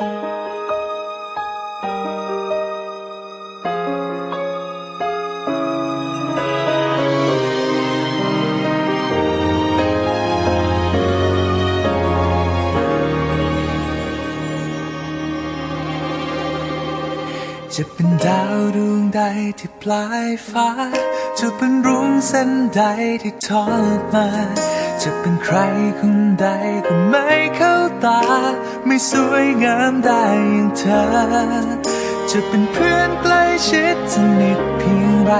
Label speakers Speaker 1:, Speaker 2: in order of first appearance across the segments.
Speaker 1: จะเป็นดาวดวงใดที่ปลายฟ้า จะเป็นรุ้งเส้นใดที่ทอดมา จะเป็นใครคนใดก็ไม่เข้าตา ไม่สวยงามได้อย่างเธอ จะเป็นเพื่อนใกล้ชิดสนิทเพียงไร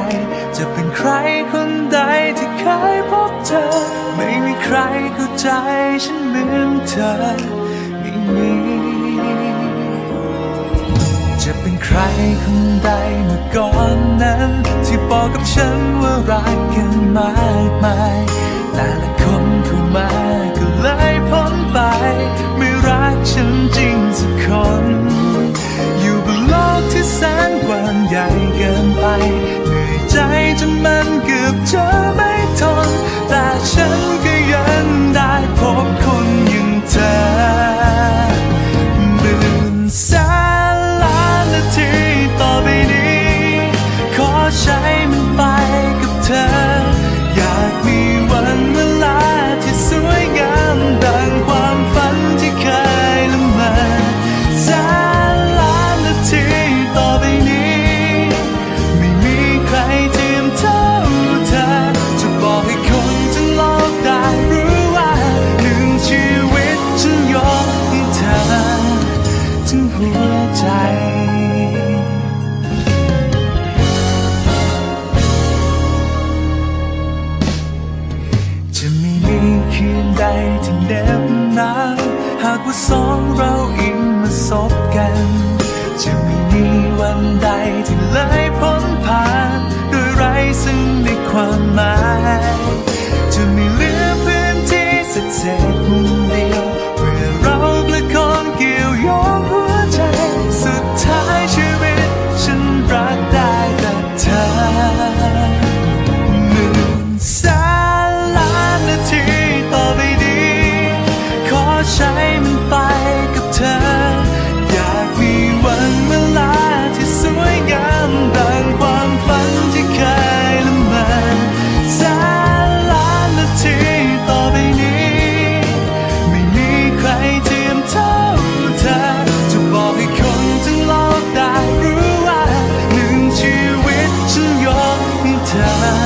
Speaker 1: จะเป็นใครคนใดที่เคยพบเธอ ไม่มีใครเข้าใจฉันเหมือนเธอไม่มีจะเป็นใครคนใดเมื่อก่อนนั้น ที่บอกกับฉันว่ารักกันมากมายแต่าสองเราอิ่มมาสบกัน จะไม่มีวันใดที่เลยพ้นผ่านโดยไรซึ่งในความหมาย จะไม่เหลือพื้นที่สักเศษมุมเดียวเมื่อเราละครเกี่ยวโยงหัวใจ สุดท้ายชีวิตฉันรักได้แต่เธอหนึ่งแสนล้านนาทีต่อไปนี้ขอใช้ เธอ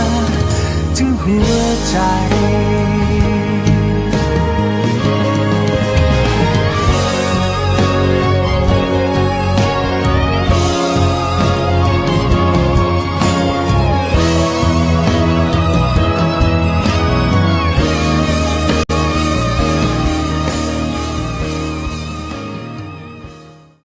Speaker 1: ถึงหัวใจ